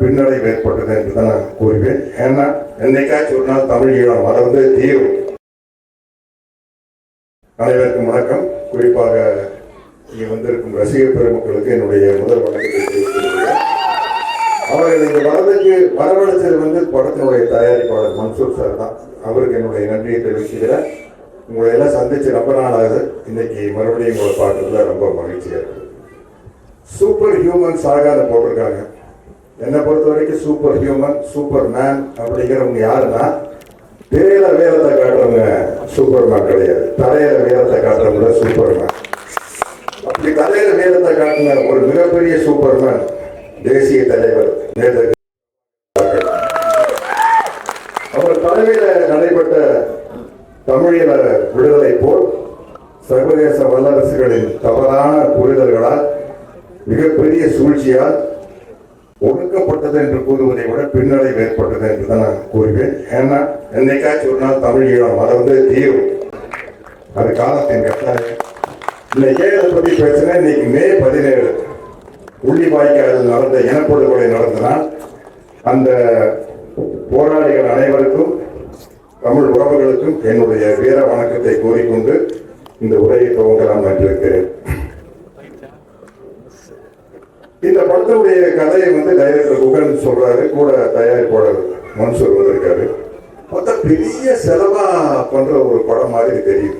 பின்னடைவு ஏற்பட்டது என்று தான் நான் கூறுவேன். ஏன்னா என்னைக்காச்சும் ஒரு நாள் தமிழ் ஈழம் வளர்ந்து தீரும். அனைவருக்கும் வணக்கம். குறிப்பாக இங்கே வந்திருக்கும் ரசிகர் பெருமக்களுக்கு என்னுடைய முதல் வணக்கத்தை அவர்கள் இந்த வரதுக்கு வரவழைச்சது வந்து படத்தினுடைய தயாரிப்பாளர் மன்சூர் சார் தான். அவருக்கு என்னுடைய நன்றியை தெரிவிச்சுக்கிறேன். உங்களை எல்லாம் சந்திச்சு ரொம்ப நாள் ஆகுது இன்னைக்கு மறுபடியும் உங்களை பார்க்கறதுல ரொம்ப மகிழ்ச்சியா இருக்கு. சூப்பர் ஹியூமன்ஸ் ஆகாத போட்டிருக்காங்க. என்னை பொறுத்த வரைக்கும் சூப்பர் ஹியூமன் சூப்பர் மேன் அப்படிங்கிறவங்க யாருன்னா திரையில வேலத்தை காட்டுறவங்க சூப்பர் மேன் கிடையாது. தலையில வேலத்தை காட்டுறவங்க சூப்பர் மேன் அப்படி தலையில வேலத்தை காட்டின ஒரு மிகப்பெரிய சூப்பர் மேன் தேசிய தலைவர் நேதர் அவர் நடைபெற்ற தமிழீழ விடுதலை போல் சர்வதேச வல்லரசுகளின் தவறான புரிதல்களால் மிகப்பெரிய சூழ்ச்சியால் ஒடுக்கப்பட்டது என்று கூறுவதை விட பின்னடைவு ஏற்பட்டது என்று தான் நான் கூறுவேன். ஏன்னா என்னைக்காச்சும் ஒரு நாள் தமிழ் ஈழம் வளர்ந்து தீரும். அது காலத்தின் கட்டாயம் இல்லை ஏழை பற்றி பத்தி இன்னைக்கு மே பதினேழு. உள்ளிவாய்க்காலில் நடந்த இனப்படுகொலை நடந்தனால் அந்த போராளிகள் அனைவருக்கும் தமிழ் உறவுகளுக்கும் என்னுடைய வீர வணக்கத்தை கூறிக்கொண்டு இந்த உரையை துவங்கலாம் என்றிருக்கிறேன் இந்த படத்தினுடைய கதையை வந்து டைரக்டர் குகன் சொல்றாரு கூட தயாரிப்பாளர் மன்சூர் வந்திருக்காரு. பார்த்தா பெரிய செலவா பண்ற ஒரு படம் மாதிரி தெரியுது.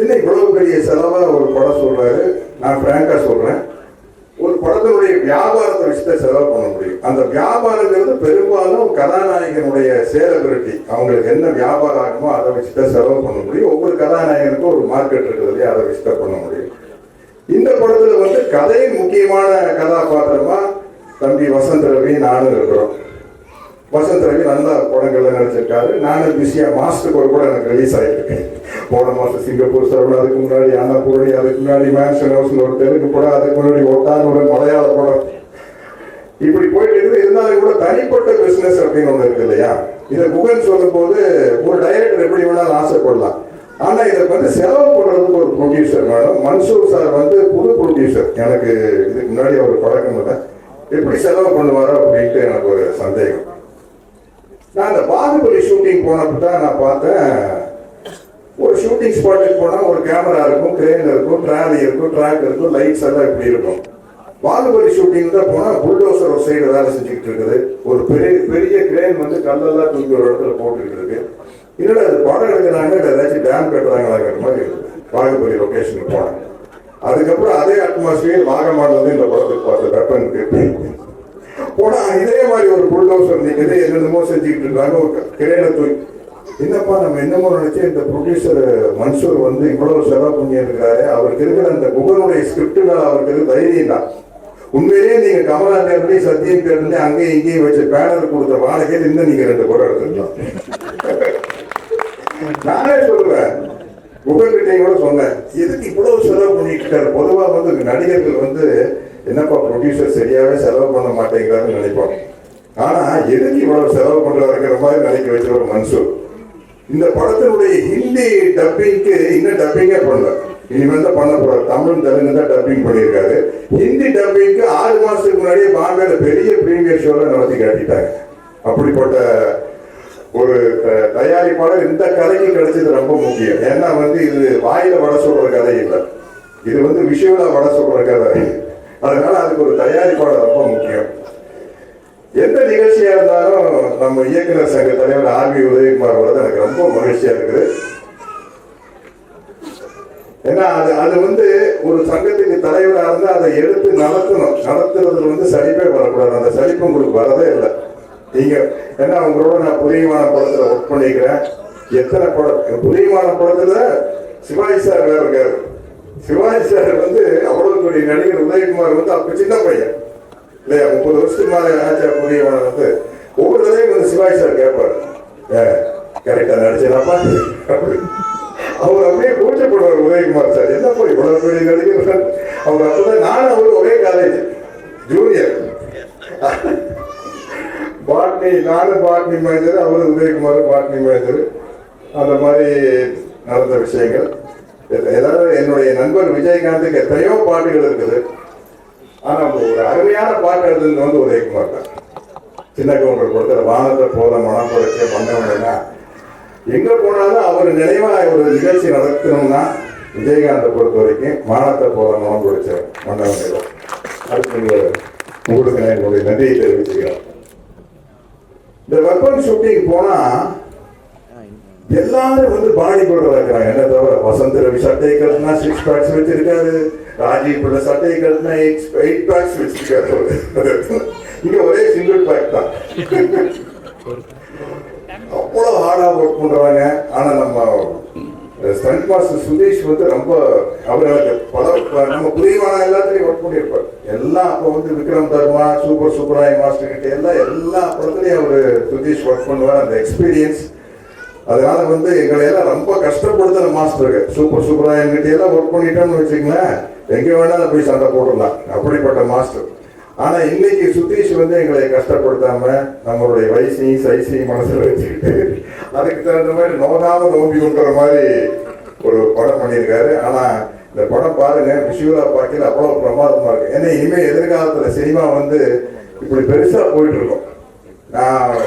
என்ன இவ்வளவு பெரிய செலவா ஒரு படம் சொல்றாரு? நான் பிராங்கா சொல்றேன். ஒரு படத்தினுடைய வியாபாரத்தை விஷயத்தை செலவு பண்ண முடியும். அந்த வியாபாரங்கிறது பெரும்பாலும் கதாநாயகனுடைய சேலபிரட்டி அவங்களுக்கு என்ன வியாபாரம் ஆகுமோ அதை வச்சுதான் செலவு பண்ண முடியும். ஒவ்வொரு கதாநாயகனுக்கும் ஒரு மார்க்கெட் இருக்குது இல்லையா? அதை வச்சுதான் பண்ண முடியும். இந்த படத்துல வந்து கதை முக்கியமான கதாபாத்திரமா தம்பி வசந்த் ரவி நானும் இருக்கிறோம். வசந்த் ரவி நல்ல படங்கள்ல நடிச்சிருக்காரு. நானும் பிஸியா மாஸ்டருக்கு ஒரு கூட எனக்கு ரிலீஸ் ஆகிருக்கேன் போன மாசம் சிங்கப்பூர் சரவணன் அதுக்கு முன்னாடி அன்னபூரணி அதுக்கு முன்னாடி மேன்ஷன் ஹவுஸ் ஒரு தெலுங்கு படம் அதுக்கு முன்னாடி ஒட்டான் ஒரு மலையாள படம். இப்படி போயிட்டு இருக்குது. இருந்தாலும் கூட தனிப்பட்ட பிசினஸ் அப்படின்னு ஒண்ணு இருக்கு இல்லையா? இதை குகன் சொல்லும் போது ஒரு டைரக்டர் எப்படி வேணாலும் ஆசைப்படலாம். ஆனால் இதை வந்து செலவு பண்ணுறதுக்கு ஒரு ப்ரொடியூசர் மேடம். மன்சூர் சார் வந்து புது ப்ரொடியூசர் எனக்கு இதுக்கு முன்னாடி அவர் பழக்கம் இல்லை. எப்படி செலவு பண்ணுவாரோ அப்படின்ட்டு எனக்கு ஒரு சந்தேகம். நான் அந்த பாகுபலி ஷூட்டிங் போனப்ப தான் நான் பார்த்தேன். ஒரு ஷூட்டிங் ஸ்பாட்டுக்கு போனால் ஒரு கேமரா இருக்கும் கிரேன் இருக்கும் ட்ராலி இருக்கும் ட்ராக் இருக்கும் லைட்ஸ் எல்லாம் இப்படி இருக்கும். பாகுபலி ஷூட்டிங் தான் போனால் புல்டோசர் ஒரு சைடு வேலை செஞ்சுக்கிட்டு இருக்குது. ஒரு பெரிய பெரிய கிரேன் வந்து கல்லெல்லாம் தூக்கி ஒரு இடத்துல போட்டுக்கிட்டு இருக்கு. இல்லை அது படம் எடுக்கிறாங்க இல்லை ஏதாச்சும் டேம் கட்டுறாங்களாங்கிற மாதிரி இருக்குது பாகுபலி லொக்கேஷனுக்கு போனேன் அதுக்கப்புறம் அதே அட்மாஸ்பியர் வாகமான் வந்து இந்த படத்துக்கு பார்த்து வெப்பனுக்கு போனா இதே மாதிரி ஒரு புல்டோசர் நிக்குது என்னென்னமோ செஞ்சுக்கிட்டு இருக்காங்க ஒரு கிரேனை தூக்கி. என்னப்பா நம்ம என்னமோ நினைச்சு இந்த ப்ரொடியூசர் மன்சூர் வந்து இவ்வளவு செலவு பண்ணி இருக்கிறாரு அவருக்கு இருக்கிற அந்த குகனுடைய ஸ்கிரிப்டுகள் அவருக்கு இருக்கிற தைரியம் தான். உண்மையிலேயே நீங்க கமலா நேரடி சத்தியம் பேருந்து அங்கேயும் இங்கேயும் வச்சு பேனர் கொடுத்த வாடகையில் இன்னும் நீங்க ரெண்டு படம் எடுத்துக்கலாம். நானே சொல்லுவேன். உங்ககிட்ட கூட சொன்னேன். எதுக்கு இவ்வளவு செலவு பண்ணிட்டு இருக்காரு பொதுவா வந்து நடிகர்கள் வந்து என்னப்பா ப்ரொடியூசர் சரியாவே செலவு பண்ண மாட்டேங்கிறாருன்னு நினைப்பாங்க. ஆனா எதுக்கு இவ்வளவு செலவு பண்றாருங்கிற மாதிரி நினைக்க வச்ச ஒரு மன்சூர் இந்த படத்தினுடைய ஹிந்தி டப்பிங்க்கு இன்னும் டப்பிங்கே பண்ணல. இனிமேல் தான் பண்ண போறாரு. தமிழ் தெலுங்கு தான் டப்பிங் பண்ணியிருக்காரு. ஹிந்தி டப்பிங்க்கு ஆறு மாசத்துக்கு முன்னாடியே பாம்பேல பெரிய பிரீமியர் ஷோல நடத்தி காட்டிட்டாங்க. அப்படிப்பட்ட ஒரு த- தயாரிப்பாளர் இந்த கதைக்கு கிடைச்சது ரொம்ப முக்கியம். ஏன்னா வந்து இது வாயில வட சொல்ற கதை இல்லை. இது வந்து விஷயம்ல வட சொல்ற கதை. அதனால அதுக்கு ஒரு தயாரிப்பாளர் ரொம்ப முக்கியம். எந்த நிகழ்ச்சியா இருந்தாலும் நம்ம இயக்குனர் சங்க தலைவர் ஆர் பி உதயகுமார் வரது எனக்கு ரொம்ப மகிழ்ச்சியா இருக்குது. ஏன்னா அது அது வந்து ஒரு சங்கத்துக்கு தலைவராக இருந்து அதை எடுத்து நடத்தணும். நடத்துறதுல வந்து சலிப்பே வரக்கூடாது. அந்த சலிப்பு உங்களுக்கு வரதே இல்லை. நீங்க ஏன்னா உங்களோட நான் புதியமான படத்துல ஒர்க் பண்ணிக்கிறேன். எத்தனை படம்? புதியமான படத்துல சிவாஜி சார் வேற இருக்காரு. சிவாஜி சார் வந்து அவ்வளவு பெரிய நடிகர் உதயகுமார் வந்து அப்ப சின்ன பையன். இல்லையா? முப்பது வருஷத்துக்கு மேலே ஆச்சா புதியவன வந்து. ஒவ்வொரு தடையும் வந்து சிவாஜி சார் கேட்பாரு. ஏ கரெக்டா நடிச்சேனாப்பா அப்படி. அவர் அப்படியே கூச்சப்படுவார் உதயகுமார் சார் என்னப்பா இவ்வளவு பெரிய நடிகர்? அவர் அப்பதான் நானும் அவர் ஒரே காலேஜ் ஜூனியர் பாட்னி நானும் பாட்னி மேஜர் அவரும் உதயகுமார் பாட்னி மேஜர் அந்த மாதிரி நடந்த விஷயங்கள். ஏதாவது என்னுடைய நண்பர் விஜயகாந்துக்கு எத்தனையோ பாட்டுகள் இருக்குது. ஆனால் ஒரு அருமையான பாட்டு எழுதுனது வந்து உதயகுமார் தான். சின்ன கவுண்டர் கொடுத்த வானத்தை போத மனம் குறைச்ச மன்னவனா எங்கே போனாலும் அவர் நினைவாக ஒரு நிகழ்ச்சி நடத்தணும்னா விஜயகாந்தை பொறுத்த வரைக்கும் மானத்தை போத மனம் குறைச்ச மன்னவன் அதுக்கு உங்க- உங்களுக்கு நான் என்னுடைய நன்றியை தெரிவிச்சுக்கிறேன். இந்த வெப்பன் ஷூட்டிங் போனா எல்லாரும் வந்து பாடி போடுறதா இருக்கிறாங்க என்ன தவிர வசந்த் ரவி சட்டையை கட்டினா சிக்ஸ் பேக்ஸ் வச்சிருக்காரு. ராஜீவ் பிள்ளை சட்டையை கட்டினா எயிட் பேக்ஸ் வச்சிருக்காரு. இங்க ஒரே சிங்கிள் பேக் தான். அவ்வளவு ஹார்டா ஒர்க் பண்றாங்க ஆனா நம்ம ஸ்டண்ட் மாஸ்டர் சுதீஷ் வந்து ரொம்ப அவர் பல நம்ம புரியவான எல்லாத்துலையும் ஒர்க் பண்ணியிருப்பார். எல்லாம் அப்போ வந்து விக்ரம் தர்மா சூப்பர் சூப்பராய் மாஸ்டர் கிட்ட எல்லாம் எல்லா படத்துலையும் அவர் சுதீஷ் ஒர்க் பண்ணுவார். அந்த எக்ஸ்பீரியன்ஸ் அதனால வந்து எங்களை எல்லாம் ரொம்ப கஷ்டப்படுத்துற மாஸ்டருக்கு சூப்பர் சூப்பராய் எங்கிட்ட எல்லாம் ஒர்க் பண்ணிட்டோம்னு வச்சுங்களேன் எங்க வேணாலும் போய் சண்டை போட்டுடலாம். அப்படிப்பட்ட மாஸ்டர் ஆனா இன்னைக்கு சுதீஷ் வந்து எங்களை கஷ்டப்படுத்தாம நம்மளுடைய வயசையும் சைஸையும் மனசுல வச்சுக்கிட்டு அதுக்கு தகுந்த மாதிரி நோகாம நோம்பி கொண்டுற மாதிரி ஒரு படம் பண்ணியிருக்காரு. ஆனால் இந்த படம் பாருங்க விஷுவலாக பார்க்கல அவ்வளோ பிரமாதமாக இருக்கு. ஏன்னா இனிமேல் எதிர்காலத்தில் சினிமா வந்து இப்படி பெருசாக போயிட்டு இருக்கோம் நான்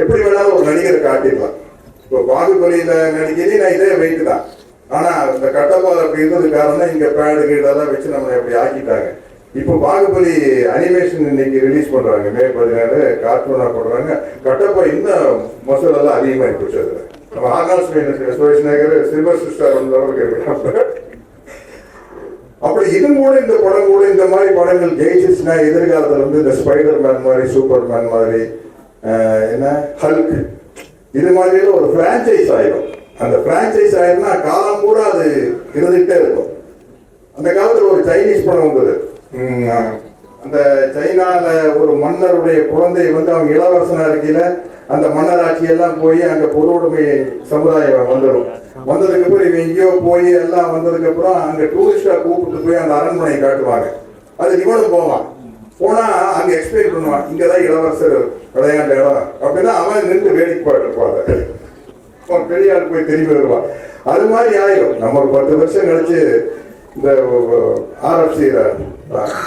எப்படி வேணாலும் ஒரு நடிகரை காட்டிடலாம். இப்போ பாகுபலியில் நடிக்கிறேன் நான் இதே வெயிட் தான். ஆனால் இந்த கட்டப்பால் அப்படி இருந்தது காரணம் இங்கே பேடு கீடெல்லாம் வச்சு நம்ம இப்படி ஆக்கிட்டாங்க. இப்போ பாகுபலி அனிமேஷன் இன்னைக்கு ரிலீஸ் பண்ணுறாங்க மே பதினாறு கார்ட்டூனாக போடுறாங்க. கட்டப்பா இன்னும் மசூலெல்லாம் அதிகமாகி போச்சு அதில். நம்ம ஆகாஷ் சுரேஷ் சில்வர் சிஸ்டர் அந்த அளவுக்கு இருக்காங்க அப்படி இது கூட இந்த படம் கூட இந்த மாதிரி படங்கள் ஜெயிச்சிச்சுன்னா எதிர்காலத்தில் வந்து இந்த ஸ்பைடர் மேன் மாதிரி சூப்பர் மேன் மாதிரி என்ன ஹல்க் இது மாதிரிலாம் ஒரு பிரான்ச்சைஸ் ஆயிடும் அந்த பிரான்ச்சைஸ் ஆயிருந்தா காலம் கூட அது இருந்துகிட்டே இருக்கும். அந்த காலத்தில் ஒரு சைனீஸ் படம் வந்தது. அந்த சைனால ஒரு மன்னருடைய குழந்தை வந்து அவங்க இளவரசனா இருக்கையில அந்த மன்னராட்சி எல்லாம் போய் அங்க பொதுவுடைமை சமுதாயம் வந்துடும். வந்ததுக்கு அப்புறம் இவன் எங்கேயோ போய் எல்லாம் வந்ததுக்கு அப்புறம் அங்க டூரிஸ்டா கூப்பிட்டு போய் அந்த அரண்மனையை காட்டுவாங்க. அது இவனும் போவான். போனா அங்க எக்ஸ்பிளைன் பண்ணுவான் இங்கதான் இளவரசர் விளையாண்ட இடம். அப்படின்னா அவன் நின்று வேடிக்கை பாட்டுப்பாங்க அவன் பெரிய ஆள் போய் திரும்பி வருவான். அது மாதிரி ஆயிரும். நம்ம ஒரு பத்து வருஷம் கழிச்சு இந்த ஆர்எஃப்சி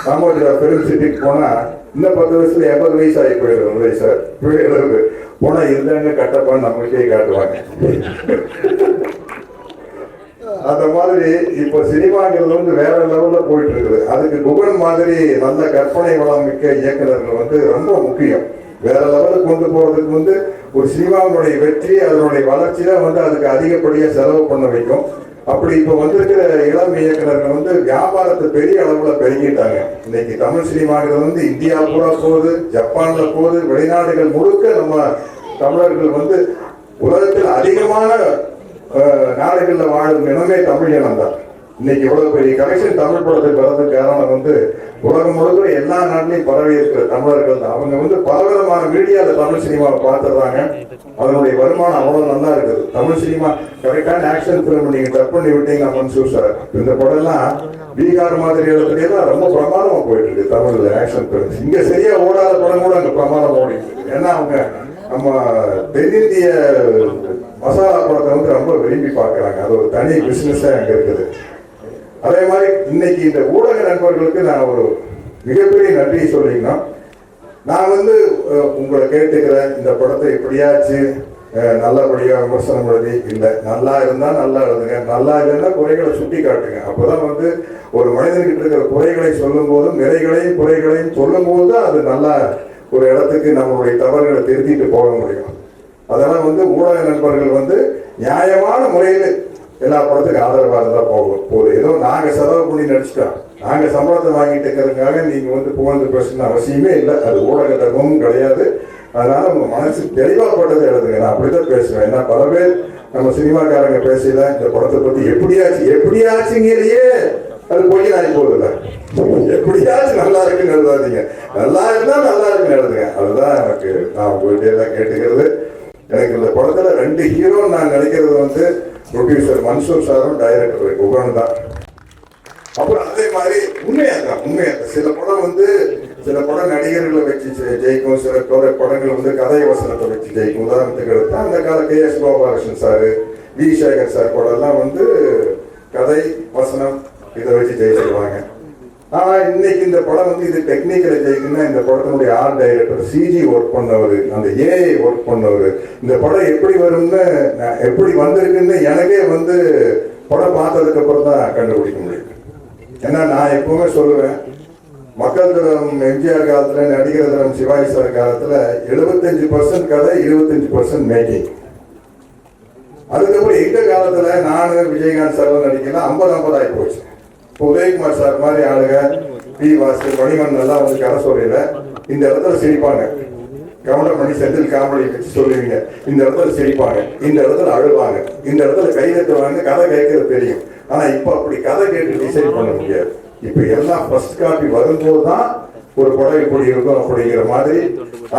ராமோஜி பெரும் சிட்டிக்கு போனா இன்னும் பத்து வருஷத்துல எண்பது வயசு ஆகி போயிடும் வயசு. சார் பிள்ளைகளுக்கு போனா இருந்தாங்க கட்டப்பான்னு நம்பிக்கையை காட்டுவாங்க. அந்த மாதிரி இப்போ சினிமாங்கிறது வந்து வேற லெவல்ல போயிட்டு இருக்குது அதுக்கு குகன் மாதிரி நல்ல கற்பனை வளம் மிக்க இயக்குநர்கள் வந்து ரொம்ப முக்கியம். வேற லெவலுக்கு கொண்டு போறதுக்கு வந்து ஒரு சினிமாவினுடைய வெற்றி அதனுடைய வளர்ச்சி தான் வந்து அதுக்கு அதிகப்படியாக செலவு பண்ண வைக்கும். அப்படி இப்போ வந்திருக்கிற இளம் இயக்குநர்கள் வந்து வியாபாரத்தை பெரிய அளவில் பெருகிட்டாங்க. இன்னைக்கு தமிழ் சினிமாங்கிறது வந்து இந்தியா பூரா போகுது ஜப்பானில் போகுது வெளிநாடுகள் முழுக்க நம்ம தமிழர்கள் வந்து உலகத்தில் அதிகமான நாடுகளில் வாழும் இனமே தமிழ் இனம் தான். இன்னைக்கு இவ்வளவு பெரிய கலெக்ஷன் தமிழ் படத்துக்கு வர்றதுக்கு காரணம் வந்து உலகம் முழுக்க எல்லா நாட்டிலையும் பரவி இருக்கிற தமிழர்கள் தான். அவங்க வந்து பலவிதமான மீடியால தமிழ் சினிமாவை பார்த்துடுறாங்க. அதனுடைய வருமானம் அவ்வளவு நல்லா இருக்குது. தமிழ் சினிமா கரெக்டான ஆக்ஷன் பிலிம் நீங்க டப் பண்ணி விட்டீங்க மன்சூர் சார். இந்த படம் எல்லாம் பீகார் மாதிரி இடத்துல எல்லாம் ரொம்ப பிரமாதமா போயிட்டு இருக்கு தமிழ்ல ஆக்ஷன் பிலிம் இங்க சரியா ஓடாத படம் கூட அங்க பிரமாதம் ஓடிட்டு இருக்கு ஏன்னா அவங்க நம்ம தென்னிந்திய மசாலா படத்தை வந்து ரொம்ப விரும்பி பார்க்கறாங்க. அது ஒரு தனி பிசினஸா அங்க இருக்குது. அதே மாதிரி இன்னைக்கு இந்த ஊடக நண்பர்களுக்கு நான் ஒரு மிகப்பெரிய நன்றியை சொல்லிக்கணும் நான் வந்து உங்களை கேட்டுக்கிறேன். இந்த படத்தை எப்படியாச்சு நல்லபடியாக விமர்சனம் எழுதி இல்லை நல்லா இருந்தால் நல்லா எழுதுங்க நல்லா இல்லைன்னா குறைகளை சுட்டி காட்டுங்க. அப்பதான் வந்து ஒரு மனிதன்கிட்ட இருக்கிற குறைகளை சொல்லும் போதும் நிறைகளையும் குறைகளையும் சொல்லும் போது தான் அது நல்லா ஒரு இடத்துக்கு நம்மளுடைய தவறுகளை திருத்திட்டு போக முடியும். அதெல்லாம் வந்து ஊடக நண்பர்கள் வந்து நியாயமான முறையில் எல்லா படத்துக்கும் ஆதரவாக தான் போகும் போகுது ஏதோ நாங்கள் செலவு பண்ணி நடிச்சிட்டோம். நாங்கள் சம்பளத்தை வாங்கிட்டு இருக்கிறதுக்காக நீங்கள் வந்து புகழ்ந்து பேசணும்னு அவசியமே இல்லை. அது ஊடகத்தகமும் கிடையாது. அதனால உங்க மனசு தெளிவாப்பட்டதை எழுதுங்க. நான் அப்படிதான் பேசுவேன். ஏன்னா பல பேர் நம்ம சினிமாக்காரங்க பேசல இந்த படத்தை பத்தி எப்படியாச்சு எப்படியாச்சுங்களையே அது பொய் ஆகி போகுதுல்ல. எப்படியாச்சும் நல்லா இருக்குன்னு எழுதாதீங்க. நல்லா இருந்தா நல்லா இருக்குன்னு எழுதுங்க. அதுதான் எனக்கு நான் உங்கள்கிட்ட தான் கேட்டுக்கிறது. எனக்கு இந்த படத்துல ரெண்டு ஹீரோ நான் நினைக்கிறது வந்து ப்ரொடியூசர் மன்சூர் சாரும் டைரக்டர் உகன் தான். அப்புறம் அதே மாதிரி உண்மையாக தான் உண்மையாக தான். சில படம் வந்து சில படம் நடிகர்களை வச்சு ஜெயிக்கும் சில பட- படங்கள் வந்து கதை வசனத்தை வச்சு ஜெயிக்கும். உதாரணத்துக்கு எடுத்தால் அந்த கால K. S. Gopalakrishnan sir V. Sekhar sir படம்லாம் வந்து கதை வசனம் இதை வச்சு ஜெயிச்சிருவாங்க. ஆனால் இன்னைக்கு இந்த படம் வந்து இது டெக்னிக்கல் ஜெயிக்குன்னா இந்த படத்தினுடைய ஆர்ட் டைரக்டர் சிஜி ஒர்க் பண்ணவர் அந்த ஏஐ ஒர்க் பண்ணவர் இந்த படம் எப்படி வரும்னு நான் எப்படி வந்திருக்குன்னு எனக்கே வந்து படம் பார்த்ததுக்கு அப்புறம் தான் கண்டுபிடிக்க முடியும். ஏன்னா நான் எப்பவுமே சொல்லுவேன் மக்கள் தினம் எம்ஜிஆர் காலத்தில் நடிகர் தினம் சிவாஜி சார் காலத்தில் எழுபத்தஞ்சு பர்சன்ட் கதை இருபத்தஞ்சு பர்சன்ட் மேக்கிங் அதுக்கப்புறம் எங்கள் காலத்தில் நான் விஜயகாந்த் சார் நடிக்கலாம் ஐம்பது ஐம்பது போச்சு. இப்போ உதயகுமார் சார் மாதிரி ஆளுங்க பி வாசு மணிமன் எல்லாம் வந்து கதை சொல்லல இந்த இடத்துல சிரிப்பாங்க. கவனம் பண்ணி செந்தில் காமெடி வச்சு சொல்லுவீங்க. இந்த இடத்துல சிரிப்பாங்க. இந்த இடத்துல அழுவாங்க. இந்த இடத்துல கை தட்டுவாங்க கதை கேட்கறது தெரியும். ஆனா இப்ப அப்படி கதை கேட்டு டிசைட் பண்ண முடியாது. இப்ப எல்லாம் ஃபர்ஸ்ட் காப்பி வரும்போது தான் ஒரு புடவை இப்படி இருக்கும் அப்படிங்கிற மாதிரி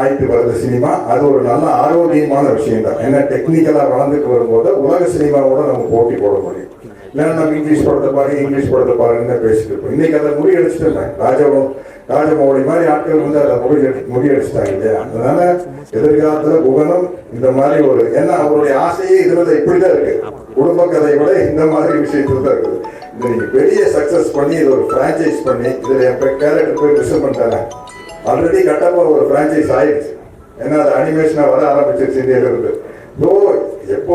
ஆயிட்டு வருது சினிமா. அது ஒரு நல்ல ஆரோக்கியமான விஷயம் தான் ஏன்னா டெக்னிக்கலா வளர்ந்துட்டு வரும்போது உலக சினிமாவோட நம்ம போட்டி போட முடியும். இல்லைன்னா நம்ம இங்கிலீஷ் படத்தை பாருங்க இங்கிலீஷ் படத்தை பாருங்கன்னு பேசிட்டு இருப்போம் இன்னைக்கு அதை முறியடிச்சிட்டேன் ராஜபம் ராஜமௌழி மாதிரி ஆட்கள் வந்து அதை முறியடி முறியடிச்சிட்டாங்க இல்லையா? அதனால எதிர்காலத்துல புகனும் இந்த மாதிரி ஒரு ஏன்னா அவருடைய ஆசையே இதுல இப்படிதான் இருக்கு. குடும்ப கதையை விட இந்த மாதிரி விஷயத்துல தான் இருக்குது. இது நீங்க பெரிய சக்சஸ் பண்ணி இது ஒரு பிரான்ச்சைஸ் பண்ணி இதுல என் கேரக்டர் போய் மிஸ் பண்ணிட்டாங்க ஆல்ரெடி கட்டப்பா ஒரு பிரான்ச்சைஸ் ஆயிடுச்சு. ஏன்னா அது அனிமேஷனா வர ஆரம்பிச்சிருச்சு இந்தியால இருந்து ஸோ எப்போ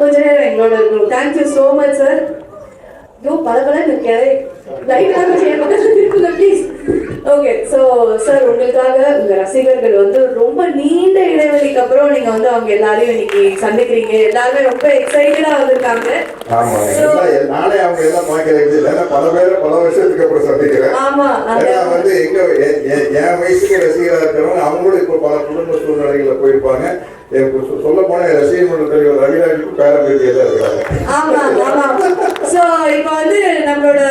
கொஞ்ச நேரம் எங்களோட இருக்கணும். தேங்க்யூ ஸோ மச் சார் ஐயோ பல பல இருக்கேன். லைட்டாக கொஞ்சம் என் பக்கத்தில் இருக்குங்க ப்ளீஸ் ஓகே ஸோ சார் உங்களுக்காக உங்க ரசிகர்கள் வந்து ரொம்ப நீண்ட இடைவெளிக்கு அப்புறம் நீங்க வந்து அவங்க எல்லாரையும் இன்னைக்கு சந்திக்கிறீங்க. எல்லாருமே ரொம்ப எக்ஸைட்டடா வந்திருக்காங்க. நானே அவங்க எல்லாம் பார்க்கறது இல்லை. பல பேரை பல வருஷத்துக்கு அப்புறம் சந்திக்கிறேன். ஆமா அந்த ஏன்னா வந்து எங்க என் வயசுக்கு ரசிகரா இருக்கிறவங்க அவங்களும் இப்போ பல குடும்ப சூழ்நிலைகள்ல போயிருப்பாங்க. எனக்கு சொல்ல போனா ரசிகர் மன்ற தலைவர் ரவிராஜுக்கும் பேரம்பேத்தியா தான் இருக்கிறாங்க ஆமா ஆமா சோ இப்போ வந்து நம்மளோட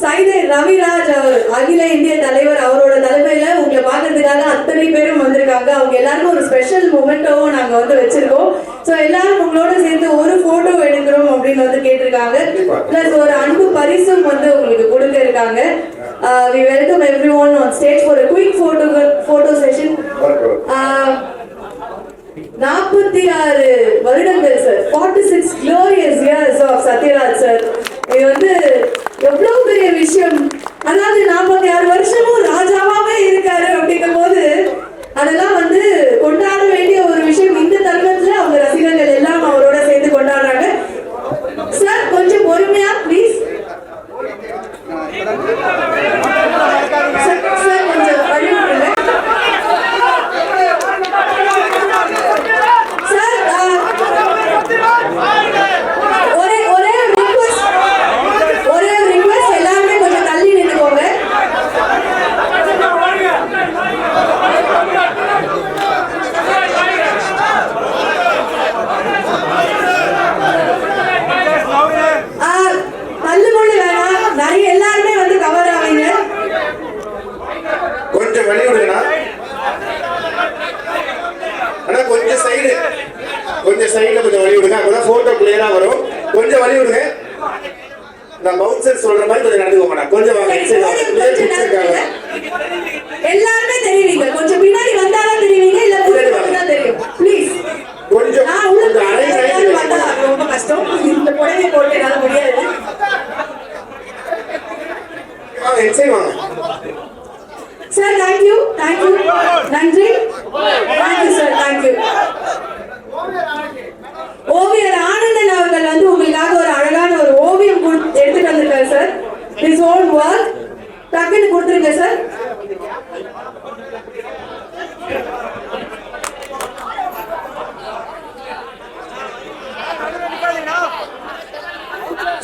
சைதை ரவிராஜ் அவர் அகில இந்திய தலைவர் அவரோட தலைமையில உங்களை பார்க்கறதுக்காக அத்தனை பேரும் வந்திருக்காங்க. அவங்க எல்லாருக்கும் ஒரு ஸ்பெஷல் மொமெண்டோவும் நாங்க வந்து வச்சிருக்கோம். சோ எல்லாரும் உங்களோட சேர்ந்து ஒரு போட்டோ எடுக்கிறோம் அப்படின்னு வந்து கேட்டிருக்காங்க. பிளஸ் ஒரு அன்பு பரிசும் வந்து உங்களுக்கு கொடுக்க இருக்காங்க. We welcome everyone on stage for quick photo photo session. நாற்பத்தி ஆறு வருடங்கள் sir forty six glorious years of Sathyaraj sir இது வந்து எவ்வளவு பெரிய விஷயம். அதாவது நாற்பத்தி ஆறு வருஷமும் ராஜாவாகவே இருக்காரு அப்படிங்கும் போது அதெல்லாம் வந்து கொண்டாட வேண்டிய ஒரு விஷயம். இந்த தருணத்துல அவங்க ரசிகர்கள் எல்லாம் அவரோட சேர்ந்து கொண்டாடுறாங்க. சார் கொஞ்சம் பொறுமையா ப்ளீஸ் சார் சார் கொஞ்சம் வழி விட்டுருங்க சார் ஒரே ஒரே ரிக்வெஸ்ட் ஒரே ரிக்வெஸ்ட் எல்லாருமே கொஞ்சம் தள்ளி நின்னுக்கோங்க ஆ, தள்ளு முள்ளு வேணாம் நிறைய எல்லாருமே வந்து கவர் ஆவீங்க கொஞ்சம் வழி விடுங்கண்ணா அண்ணா கொஞ்சம் சைடு கொஞ்சம் சைடுல கொஞ்சம் வழி விடுங்க அப்பதான் போட்டோ கிளியரா வரும் கொஞ்சம் வழி விடுங்க நான் கொஞ்சம் வாங்க வாங்க. clear கொஞ்சம். நடந்துங்க. எல்லாருமே தெரியுவீங்க கொஞ்சம் பின்னாடி வந்தாதான் தெரியுவீங்க இல்ல வந்தாதான் தெரியும். ப்ளீஸ் கொஞ்சம் கொஞ்சம் அரை எல்லாரும் வந்தா ரொம்ப கஷ்டம். இந்த புடவை போட்டு என்னால முடியாது. வாங்க வாங்க. Sir thank you thank you நன்றி. Thank you sir thank you ஓவியர் ஆனந்தன் அவர்கள் வந்து உங்களுக்காக ஒரு அழகான ஒரு ஓவியம் குடு- எடுத்துட்டு வந்திருக்காரு சார் இஸ் ஓன் ஒர்க் டக்குன்னு கொடுத்துருங்க சார்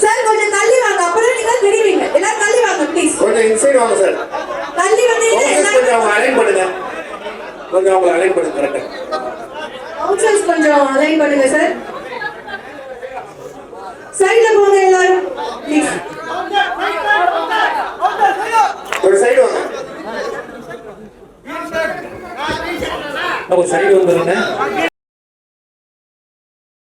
சார் கொஞ்சம் தள்ளி வாங்க. அப்பதான் நீங்க தெரிவிங்க. எல்லாரும் தள்ளி வாங்க ப்ளீஸ் கொஞ்சம் வாங்க சார் தள்ளி வந்தீங்கன்னா கொஞ்சம் அவங்க அலைன் பண்ணுங்க. கொஞ்சம் அவங்களை அலைன் பண்ணுங்க கரெக்டா கொஞ்சம் அலைன் பண்ணுங்க சார் சைடுல போங்க எல்லாரும். ப்ளீஸ் ஒரு சைடு வந்துருங்க